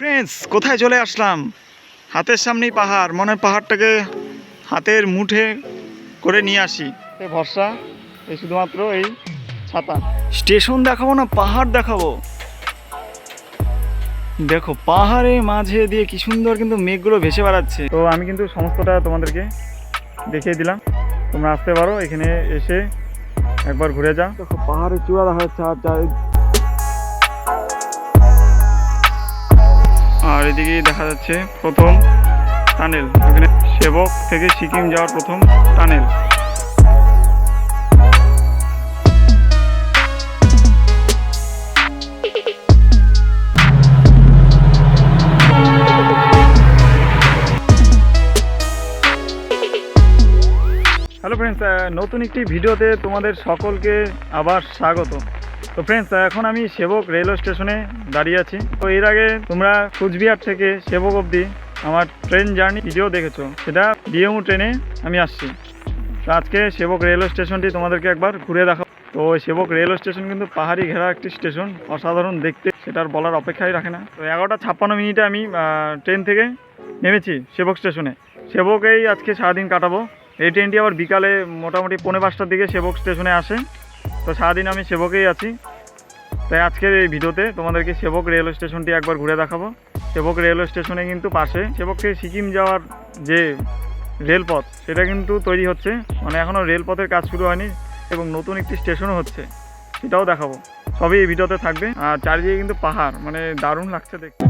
Friends কোথায় চলে আসলাম? হাতের সামনেই পাহাড় মনে পাহাড়টাকে হাতের মুঠে করে নিয়ে আসি। ভরসা এই শুধুমাত্র এই ছাতা। স্টেশন দেখাবো না, পাহাড় দেখাবো? দেখো, পাহাড়ের মাঝে দিয়ে কি সুন্দর কিন্তু মেঘগুলো ভেসে বেড়াচ্ছে। তো আমি কিন্তু সমস্তটা তোমাদেরকে দেখিয়ে দিলাম। তোমরা আসতে পারো, এখানে এসে একবার ঘুরে যাও। দেখো, পাহাড়ের চূড়া দেখা যাচ্ছে আর আর এদিকে দেখা যাচ্ছে প্রথম টানেল। এখানে সেবক থেকে সিকিম যাওয়ার প্রথম টানেল। হ্যালো ফ্রেন্ডস নতুন একটি ভিডিওতে তোমাদের সকলকে আবার স্বাগত। তো ফ্রেন্ডস এখন আমি সেবক রেলওয়ে স্টেশনে দাঁড়িয়ে আছি। তো এর আগে তোমরা কুচবিহার থেকে সেবক অবধি আমার ট্রেন জার্নি ভিডিও দেখেছ। সেটা ডিএমউ ট্রেনে আমি আসছি। তো আজকে সেবক রেলওয়ে স্টেশনটি তোমাদেরকে একবার ঘুরে দেখাবো। তো সেবক রেলওয়ে স্টেশন কিন্তু পাহাড়ি ঘেরা একটি স্টেশন অসাধারণ দেখতে। সেটার বলার অপেক্ষাই রাখে না। তো এগারোটা ছাপ্পান্ন মিনিটে আমি ট্রেন থেকে নেমেছি সেবক স্টেশনে সেবকেই আজকে সারাদিন কাটাবো। এই ট্রেনটি আবার বিকালে মোটামুটি পৌনে পাঁচটার দিকে সেবক স্টেশনে আসে। তো সারাদিন আমি সেবকেই আছি। তাই আজকের এই ভিডিওতে তোমাদেরকে সেবক রেলওয়ে স্টেশনটি একবার ঘুরে দেখাবো। সেবক রেলওয়ে স্টেশনে কিন্তু পাশে সেবক থেকে সিকিম যাওয়ার যে রেলপথ, সেটা কিন্তু তৈরি হচ্ছে। মানে এখনও রেলপথের কাজ শুরু হয়নি এবং নতুন একটি স্টেশনও হচ্ছে, সেটাও দেখাবো। সবই এই ভিডিওতে থাকবে। আর চারিদিকে কিন্তু পাহাড় মানে দারুণ লাগছে দেখতে।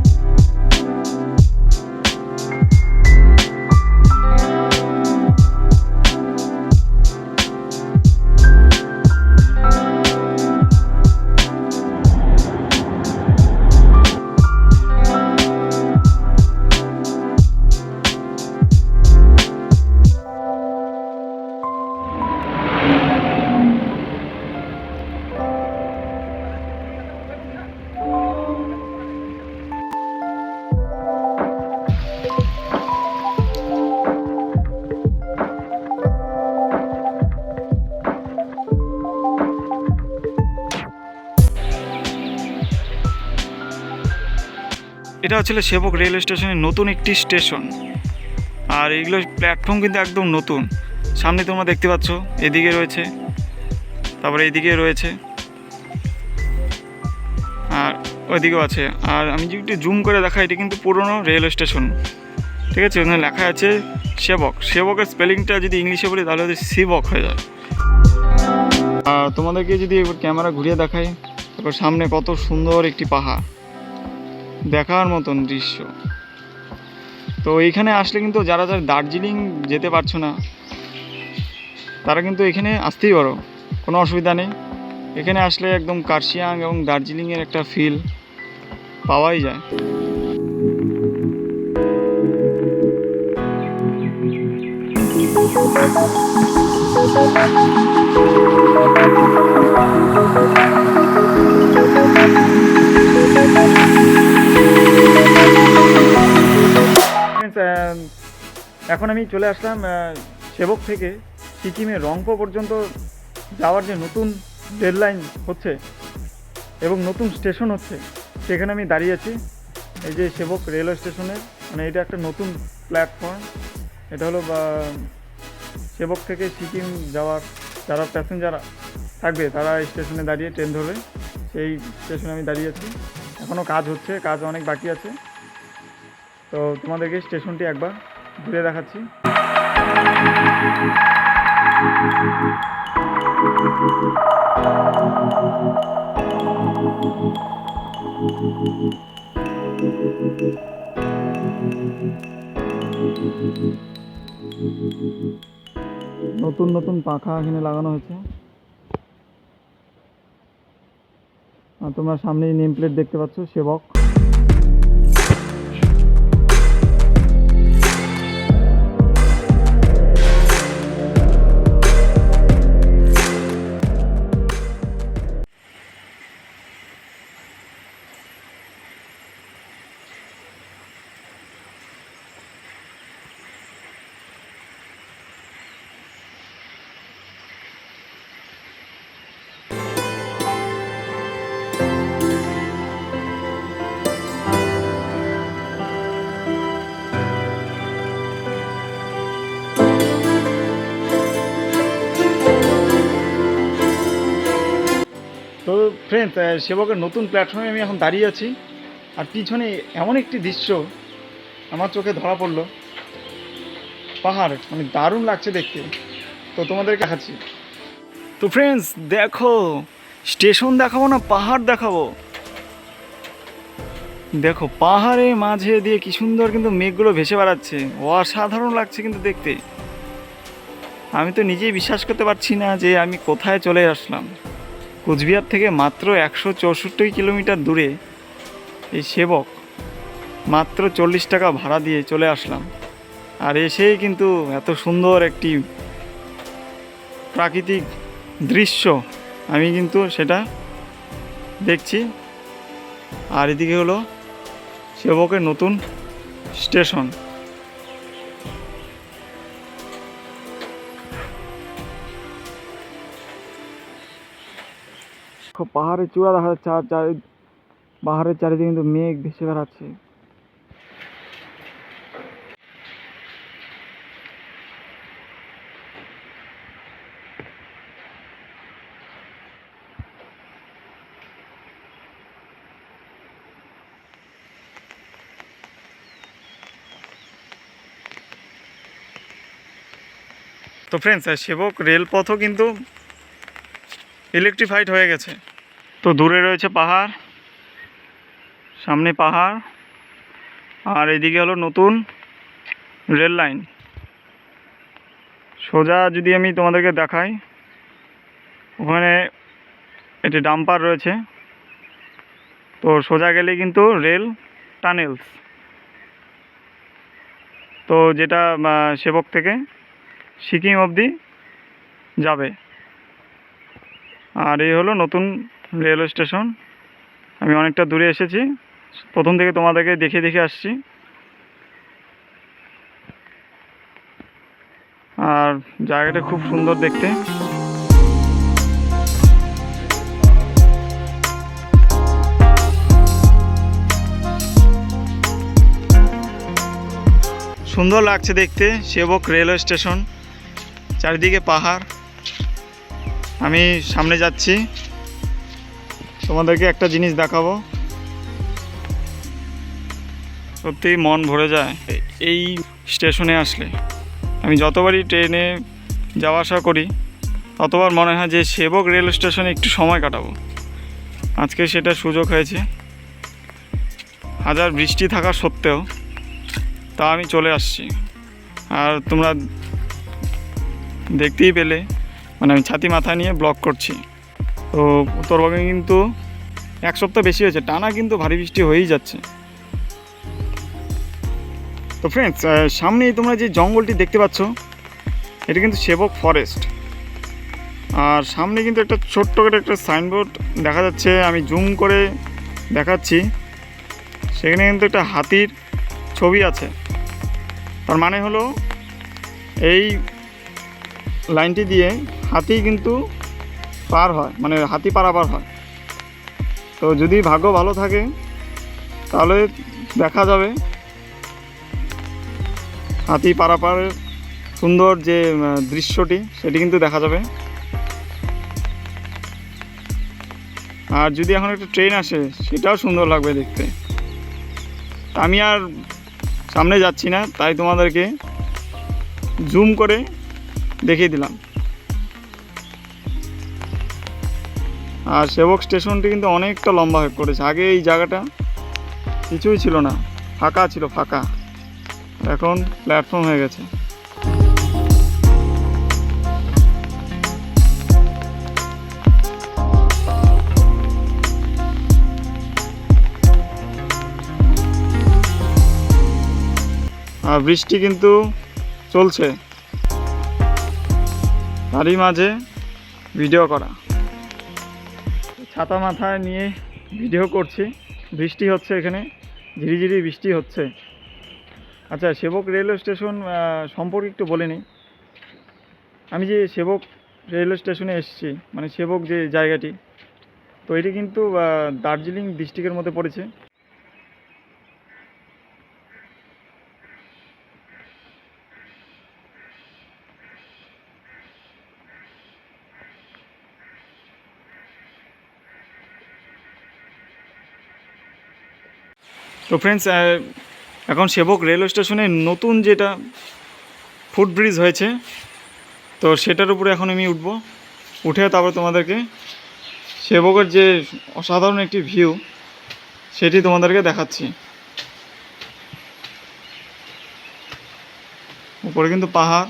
এটা হচ্ছিল সেবক রেলওয়ে স্টেশনের নতুন একটি স্টেশন। আর এইগুলো প্ল্যাটফর্ম কিন্তু একদম নতুন। সামনে তোমরা দেখতে পাচ্ছ, এদিকে রয়েছে, তারপরে এদিকে রয়েছে, আর ওইদিকেও আছে। আর আমি যদি একটু জুম করে দেখাই, এটি কিন্তু পুরনো রেলওয়ে স্টেশন। ঠিক আছে? ওখানে লেখা আছে সেবক। সেবকের স্পেলিংটা যদি ইংলিশে বলি, তাহলে হচ্ছে সিবক হয়ে যায়। আর তোমাদেরকে যদি ক্যামেরা ঘুরিয়ে দেখাই, তারপর সামনে কত সুন্দর একটি পাহাড়। দেখার মতন দৃশ্য। তো এইখানে আসলে কিন্তু যারা যারা দার্জিলিং যেতে পারছ না তারা কিন্তু এখানে আসতেই পারো কোনো অসুবিধা নেই। এখানে আসলে একদম কার্শিয়াং এবং দার্জিলিংয়ের একটা ফিল পাওয়াই যায়। Friends, এখন আমি চলে আসলাম সেবক থেকে সিকিমে রংপো পর্যন্ত যাওয়ার যে নতুন রেল লাইন হচ্ছে এবং নতুন স্টেশন হচ্ছে, সেখানে আমি দাঁড়িয়ে আছি। এই যে সেবক রেলওয়ে স্টেশনের মানে এটা একটা নতুন প্ল্যাটফর্ম এটা হলো সেবক থেকে সিকিম যাওয়ার যারা প্যাসেঞ্জার থাকবে, তারা স্টেশনে দাঁড়িয়ে ট্রেন ধরবে। সেই স্টেশনে আমি দাঁড়িয়ে আছি। এখনও কাজ হচ্ছে, কাজ অনেক বাকি আছে। তো তোমাদেরকে স্টেশনটি একবার ঘুরে দেখাচ্ছি। নতুন নতুন পাখা এখানে লাগানো হয়েছে। আর তোমরা সামনেই নেম প্লেট দেখতে পাচ্ছ, সেবক। ফ্রেন্ডস সেবকের নতুন প্ল্যাটফর্মে আমি এখন দাঁড়িয়ে আছি। আর পিছনে এমন একটি দৃশ্য আমার চোখে ধরা পড়ল। পাহাড় মানে দারুণ লাগছে দেখতে। তো তোমাদের দেখাচ্ছি। তো ফ্রেন্ডস দেখো স্টেশন দেখাবো না, পাহাড় দেখাবো? দেখো পাহাড়ে মাঝে দিয়ে কি সুন্দর কিন্তু মেঘগুলো ভেসে বেড়াচ্ছে। অসাধারণ লাগছে কিন্তু দেখতে। আমি তো নিজেই বিশ্বাস করতে পারছি না যে আমি কোথায় চলে আসলাম। কুচবিহার থেকে মাত্র একশো চৌষট্টি কিলোমিটার দূরে এই সেবক মাত্র চল্লিশ টাকা ভাড়া দিয়ে চলে আসলাম। আর এসেই কিন্তু এত সুন্দর একটি প্রাকৃতিক দৃশ্য আমি কিন্তু সেটা দেখছি। আর এদিকে হলো সেবকের নতুন স্টেশন। পাহাড়ের চূড়া দেখা যাচ্ছে আর চারি, পাহাড়ের চারিদিকে কিন্তু মেঘ ভেসে বেড়াচ্ছে। তো ফ্রেন্ডস সেবক রেলপথও কিন্তু ইলেকট্রিফাইড হয়ে গেছে। তো দূরে রয়েছে পাহাড়, সামনে পাহাড়, আর এদিকে হলো নতুন রেল লাইন। সোজা যদি আমি তোমাদেরকে দেখাই, ওখানে একটি ডাম্পার রয়েছে। তো সোজা গেলে কিন্তু রেল টানেলস। তো যেটা সেবক থেকে সিকিম অবধি যাবে। আর এই হলো নতুন রেলওয়ে স্টেশন। আমি অনেকটা দূরে এসেছি। প্রথম থেকে তোমাদেরকে দেখে দেখে আসছি। আর জায়গাটা খুব সুন্দর দেখতে। সুন্দর লাগছে দেখতে। সেবক রেলওয়ে স্টেশন। চারিদিকে পাহাড়। আমি সামনে যাচ্ছি। তোমাদেরকে একটা জিনিস দেখাবো। সত্যি মন ভরে যায় এই স্টেশনে আসলে। আমি যতবারই ট্রেনে যাওয়া আসা করি, ততবার মনে হয় যে সেবক রেল স্টেশনে একটু সময় কাটাবো। আজকে সেটা সুযোগ হয়েছে। হাজার বৃষ্টি থাকা সত্ত্বেও তা আমি চলে আসছি। আর তোমরা দেখতেই পেলে মানে আমি ছাতি মাথায় নিয়ে ব্লক করছি। তো উত্তরবঙ্গে কিন্তু এক সপ্তাহ বেশি হয়েছে, টানা কিন্তু ভারী বৃষ্টি হয়েই যাচ্ছে। তো ফ্রেন্ডস সামনেই তোমরা যে জঙ্গলটি দেখতে পাচ্ছ, এটা কিন্তু সেবক ফরেস্ট আর সামনে কিন্তু একটা ছোট্ট করে একটা সাইনবোর্ড দেখা যাচ্ছে, আমি জুম করে দেখাচ্ছি। সেখানে কিন্তু একটা হাতির ছবি আছে। তার মানে হলো, এই লাইনটি দিয়ে হাতি কিন্তু পার হয় মানে হাতি পারাপার হয়। তো যদি ভাগ্য ভালো থাকে, তাহলে দেখা যাবে হাতি পারাপারের সুন্দর যে দৃশ্যটি, সেটি কিন্তু দেখা যাবে। আর যদি এখন একটা ট্রেন আসে, সেটাও সুন্দর লাগবে দেখতে। আমি আর সামনে যাচ্ছি না, তাই তোমাদেরকে জুম করে দেখিয়ে দিলাম। আর সেবক স্টেশনটি কিন্তু অনেকটা লম্বা হয়ে পড়েছে। আগে এই জায়গাটা কিছুই ছিল না, ফাঁকা ছিল, ফাঁকা। এখন প্ল্যাটফর্ম হয়ে গেছে। আর বৃষ্টি কিন্তু চলছে। তারই মাঝে ভিডিও করা। ছাতা মাথায় নিয়ে ভিডিও করছি। বৃষ্টি হচ্ছে এখানে, ঝিরিঝিরি বৃষ্টি হচ্ছে। আচ্ছা সেবক রেলওয়ে স্টেশন সম্পর্কে একটু বলে নিই। আমি যে সেবক রেলওয়ে স্টেশনে এসেছি মানে সেবক যে জায়গাটি, তো এটি কিন্তু দার্জিলিং ডিস্ট্রিক্টের মধ্যে পড়েছে। তো ফ্রেন্ডস এখন সেবক রেলওয়ে স্টেশনে নতুন যেটা ফুট ব্রিজ হয়েছে, তো সেটার উপরে এখন আমি উঠবো। উঠে তারপর তোমাদেরকে সেবকের যে অসাধারণ একটি ভিউ সেটি তোমাদেরকে দেখাচ্ছি। উপরে কিন্তু পাহাড়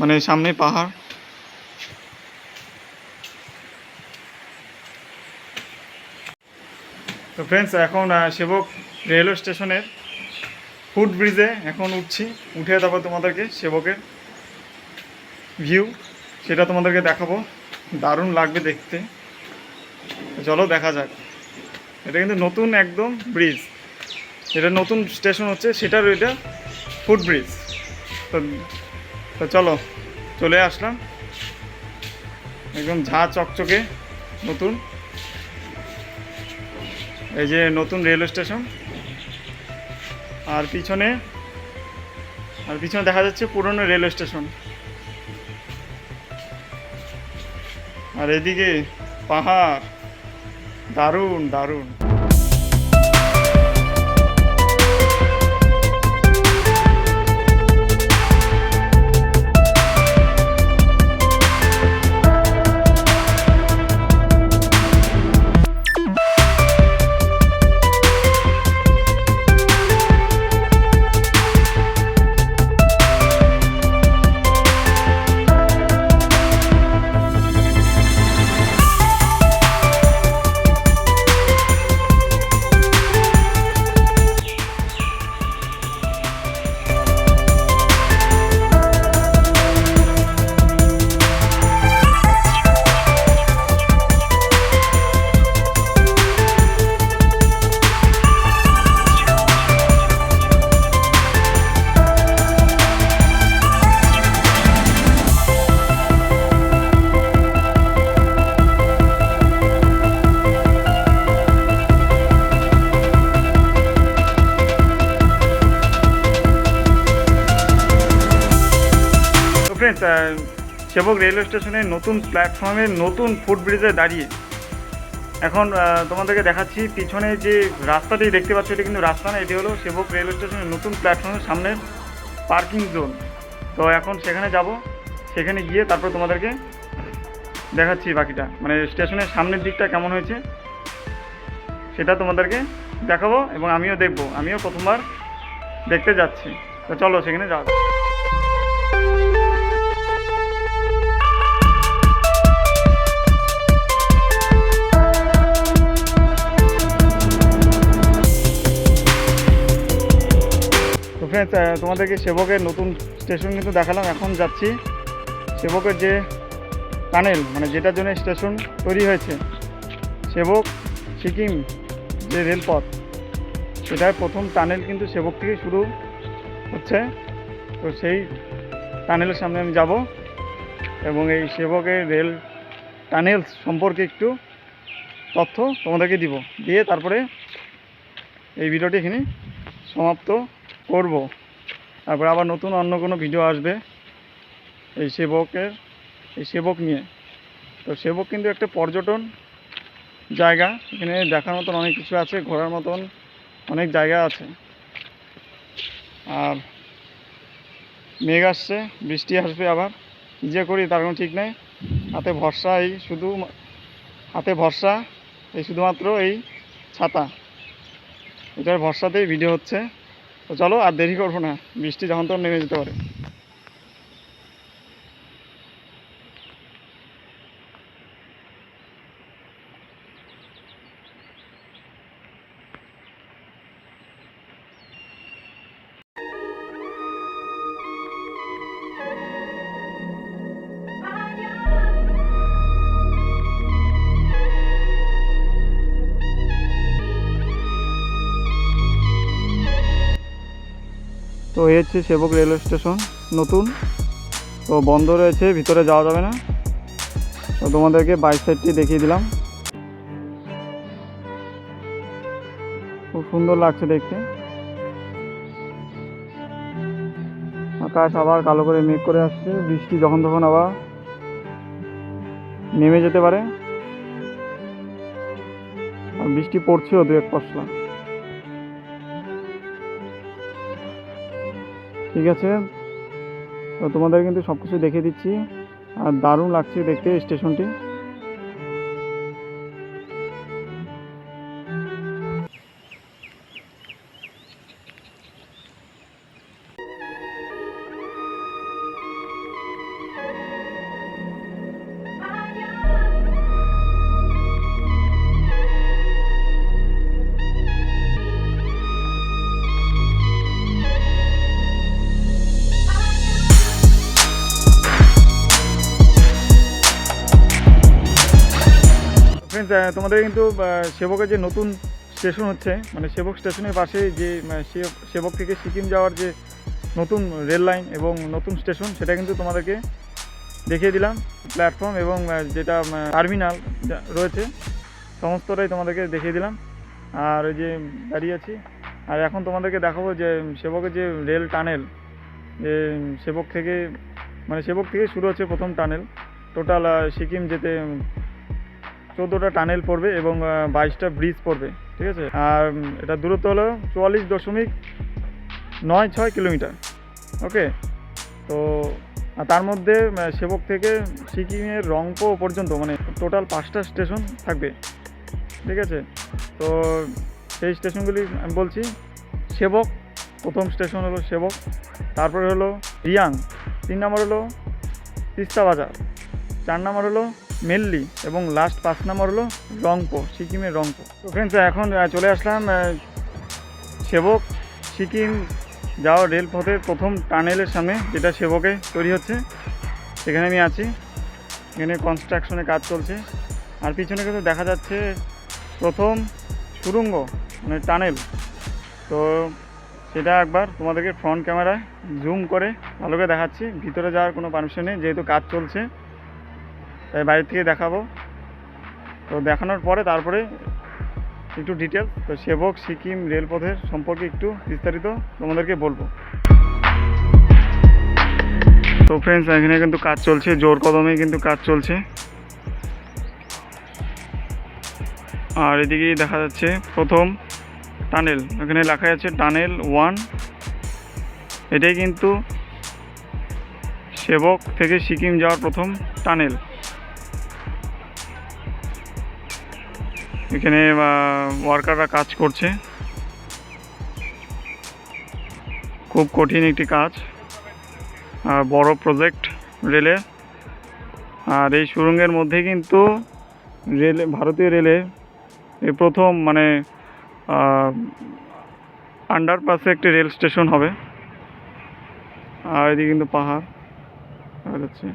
মানে সামনে পাহাড়। তো ফ্রেন্ডস এখন সেবক রেলওয়ে স্টেশনের ফুট ব্রিজে এখন উঠছি। উঠে তারপর তোমাদেরকে সেবকের ভিউ সেটা তোমাদেরকে দেখাবো। দারুণ লাগবে দেখতে। চলো দেখা যাক। এটা কিন্তু নতুন একদম ব্রিজ। এটা নতুন স্টেশন হচ্ছে, সেটার এটা ফুট ব্রিজ। তো চলো, চলে আসলাম। একদম ঝা চকচকে নতুন। এই যে নতুন রেলওয়ে স্টেশন। আর পিছনে আর পিছনে দেখা যাচ্ছে পুরনো রেলওয়ে স্টেশন। আর এদিকে পাহাড়। দারুণ দারুণ। সেবক রেলওয়ে স্টেশনে নতুন প্ল্যাটফর্মে নতুন ফুট ব্রিজে দাঁড়িয়ে। এখন তোমাদেরকে দেখাচ্ছি পিছনে যে রাস্তাটি দেখতে পাচ্ছ, এটা কিন্তু রাস্তা না, এটি হলো সেবক রেলওয়ে স্টেশনের নতুন প্ল্যাটফর্মের সামনের পার্কিং জোন তো এখন সেখানে যাব, সেখানে গিয়ে তারপর তোমাদেরকে দেখাচ্ছি বাকিটা। মানে স্টেশনের সামনের দিকটা কেমন হয়েছে, সেটা তোমাদেরকে দেখাবো এবং আমিও দেখব। আমিও প্রথমবার দেখতে যাচ্ছি। তো চলো, সেখানে যাও ফ্রেন্ডস তোমাদেরকে সেবকের নতুন স্টেশন কিন্তু দেখালাম, এখন যাচ্ছি। সেবকের যে টানেল মানে যেটার জন্য স্টেশন তৈরি হয়েছে। সেবক সিকিম যে রেলপথ, সেটার প্রথম টানেল কিন্তু সেবক থেকে শুরু হচ্ছে। তো সেই টানেলের সামনে আমি যাব এবং এই সেবকের রেল টানেল সম্পর্কে একটু তথ্য তোমাদেরকে দিব। দিয়ে তারপরে এই ভিডিওটি এখানে সমাপ্ত করব। তারপর আবার নতুন অন্য কোনো ভিডিও আসবে এই সেবকের, এই সেবক নিয়ে। তো সেবক কিন্তু একটা পর্যটন জায়গা। এখানে দেখার মতন অনেক কিছু আছে, ঘোরার মতন অনেক জায়গা আছে। আর মেঘ আসছে, বৃষ্টি আসবে আবার। যে করি তার কোনো ঠিক নেই। হাতে ভরসা এই শুধু হাতে ভরসা, এই শুধুমাত্র এই ছাতা। এটার ভরসাতেই ভিডিও হচ্ছে। তো চলো আর দেরি করব না। বৃষ্টি যখন তখন নেমে যেতে পারে। তো এই হচ্ছে সেবক রেলওয়ে স্টেশন, নতুন। তো বন্ধ রয়েছে, ভিতরে যাওয়া যাবে না। তো তোমাদেরকে বাইক সাইডটি দেখিয়ে দিলাম। খুব সুন্দর লাগছে দেখতে। আকাশ আবার কালো করে মেঘ করে আসছে, বৃষ্টি যখন তখন আবার নেমে যেতে পারে। আর বৃষ্টি পড়ছেও দু এক পশলা। ঠিক আছে? তো তোমাদের কিন্তু সব কিছু দেখিয়ে দিচ্ছি। আর দারুণ লাগছে দেখতে স্টেশনটি। তোমাদের কিন্তু সেবকের যে নতুন স্টেশন হচ্ছে মানে সেবক স্টেশনের পাশে যে সেবক থেকে সিকিম যাওয়ার যে নতুন রেল লাইন এবং নতুন স্টেশন সেটা কিন্তু তোমাদেরকে দেখিয়ে দিলাম। প্ল্যাটফর্ম এবং যেটা টার্মিনাল রয়েছে, সমস্তটাই তোমাদেরকে দেখিয়ে দিলাম। আর ওই যে দাঁড়িয়ে আছি, আর এখন তোমাদেরকে দেখাবো যে সেবকের যে রেল টানেল যে সেবক থেকে মানে সেবক থেকে শুরু হচ্ছে প্রথম টানেল টোটাল সিকিম যেতে চোদ্দোটা টানেল পড়বে এবং বাইশটা ব্রিজ পড়বে, ঠিক আছে? আর এটা দূরত্ব হলো চুয়াল্লিশ দশমিক নয় ছয় কিলোমিটার, ওকে? তো তার মধ্যে সেবক থেকে সিকিমের রংপো পর্যন্ত মানে টোটাল পাঁচটা স্টেশন থাকবে, ঠিক আছে? তো, সেই স্টেশনগুলি আমি বলছি, সেবক, প্রথম স্টেশন হলো সেবক, তারপরে হলো রিয়াং, তিন নম্বর হলো তিস্তা বাজার, চার নম্বর হলো মেল্লি এবং লাস্ট পাঁচ নম্বর হলো রংপো সিকিমের রংপো তো ফ্রেন্ডস এখন চলে আসলাম সেবক, সিকিম যাওয়ার রেলপথের প্রথম টানেলের সামনে, যেটা সেবকে তৈরি হচ্ছে। সেখানে আমি আছি। এখানে কনস্ট্রাকশনে কাজ চলছে। আর পিছনে কিন্তু দেখা যাচ্ছে প্রথম সুড়ঙ্গ মানে টানেল। তো সেটা একবার তোমাদেরকে ফ্রন্ট ক্যামেরায় জুম করে ভালো করে দেখাচ্ছি। ভিতরে যাওয়ার কোনো পারমিশন নেই, যেহেতু কাজ চলছে। তাই বাইরে থেকে দেখাবো। তো দেখানোর পরে তারপরে একটু ডিটেলস তো সেবক, সিকিম রেলপথের সম্পর্কে একটু বিস্তারিত তোমাদেরকে বলব। তো ফ্রেন্ডস এখানে কিন্তু কাজ চলছে, জোর কদমে কিন্তু কাজ চলছে। আর এদিকে দেখা যাচ্ছে প্রথম টানেল, এখানে লেখা আছে টানেল ওয়ান। এটাই কিন্তু সেবক থেকে সিকিম যাওয়ার প্রথম টানেল। এখানে ওয়ার্কাররা কাজ করছে। খুব কঠিন একটি কাজ। বড় প্রজেক্ট রেলে আর এই সুড়ঙ্গের মধ্যে কিন্তু রেলে ভারতীয় রেলে এই প্রথম মানে আন্ডারপাসে একটি রেল স্টেশন হবে। আর এদিকে কিন্তু পাহাড় দেখা যাচ্ছে।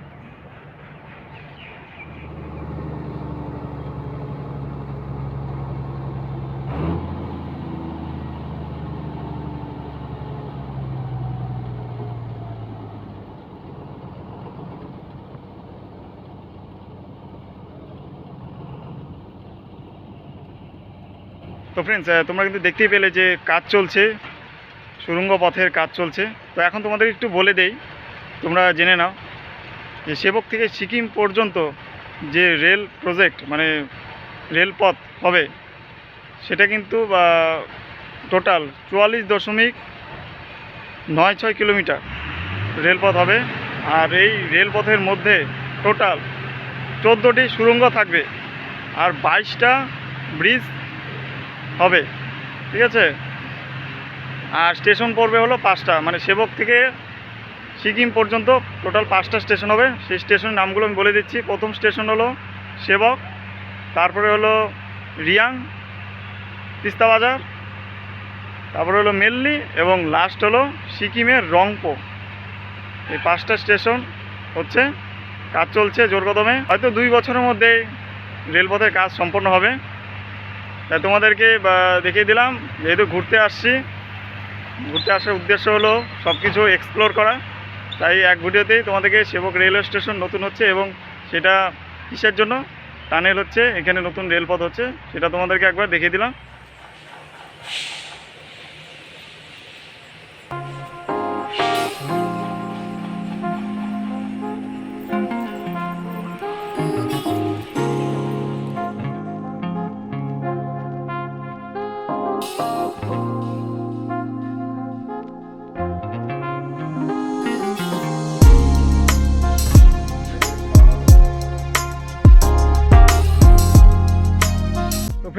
তো ফ্রেন্ডস তোমরা কিন্তু দেখতেই পেলে যে কাজ চলছে, সুরঙ্গ পথের কাজ চলছে। তো এখন তোমাদের একটু বলে দেই, তোমরা জেনে নাও যে সেবক থেকে সিকিম পর্যন্ত যে রেল প্রজেক্ট মানে রেলপথ হবে, সেটা কিন্তু টোটাল চুয়াল্লিশ দশমিক নয় ছয় কিলোমিটার রেলপথ হবে। আর এই রেলপথের মধ্যে টোটাল চোদ্দোটি সুড়ঙ্গ থাকবে। আর বাইশটা ব্রিজ হবে, ঠিক আছে? আর স্টেশন পড়বে হলো পাঁচটা মানে সেবক থেকে সিকিম পর্যন্ত টোটাল পাঁচটা স্টেশন হবে। সেই স্টেশনের নামগুলো আমি বলে দিচ্ছি। প্রথম স্টেশন হলো সেবক, তারপরে হলো রিয়াং, তিস্তা বাজার, তারপরে হলো মেল্লি এবং লাস্ট হলো সিকিমের রংপো এই পাঁচটা স্টেশন হচ্ছে, কাজ চলছে জোর কদমে হয়তো দুই বছরের মধ্যে রেলপথের কাজ সম্পন্ন হবে। তাই তোমাদেরকে দেখিয়ে দিলাম, যেহেতু ঘুরতে আসছি, ঘুরতে আসার উদ্দেশ্য হলো সব কিছু এক্সপ্লোর করা। তাই এক ভিডিওতেই তোমাদেরকে সেবক রেলওয়ে স্টেশন নতুন হচ্ছে এবং সেটা কিসের জন্য? টানেল হচ্ছে, এখানে নতুন রেলপথ হচ্ছে, সেটা তোমাদেরকে একবার দেখিয়ে দিলাম।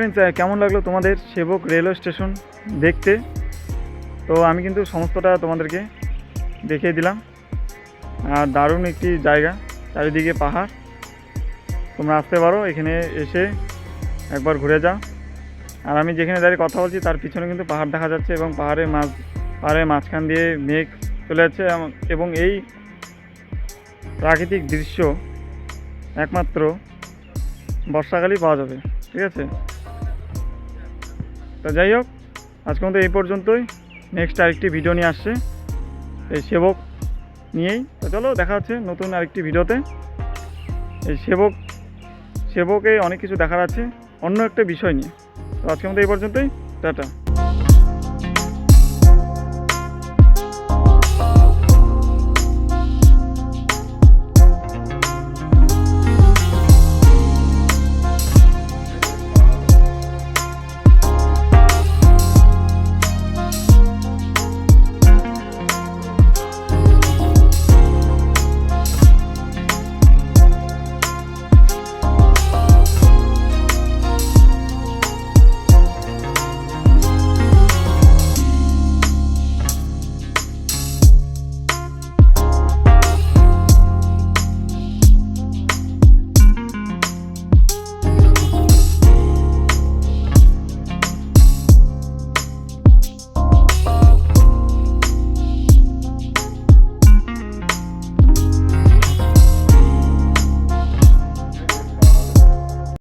ফ্রেন্ডস কেমন লাগল তোমাদের সেবক রেলওয়ে স্টেশন দেখতে? তো আমি কিন্তু সমস্তটা তোমাদেরকে দেখিয়ে দিলাম। আর দারুণ একটি জায়গা, চারিদিকে পাহাড়। তোমরা আসতে পারো, এখানে এসে একবার ঘুরে যাও। আর আমি যেখানে দাঁড়িয়ে কথা বলছি, তার পিছনে কিন্তু পাহাড় দেখা যাচ্ছে এবং পাহাড়ের মাঝ, পাহাড়ের মাঝখান দিয়ে মেঘ চলে যাচ্ছে এবং এই প্রাকৃতিক দৃশ্য একমাত্র বর্ষাকালই পাওয়া যাবে, ঠিক আছে? তো যাই হোক আজকে মতো এই পর্যন্তই। নেক্সট আরেকটি ভিডিও নিয়ে আসছে। এই সেবক নিয়েই। তো চলো, দেখা হচ্ছে নতুন আরেকটি ভিডিওতে এই সেবক, সেবকে অনেক কিছু দেখার আছে, অন্য একটা বিষয় নিয়ে। তো আজকের মতো এই পর্যন্তই। টাটা।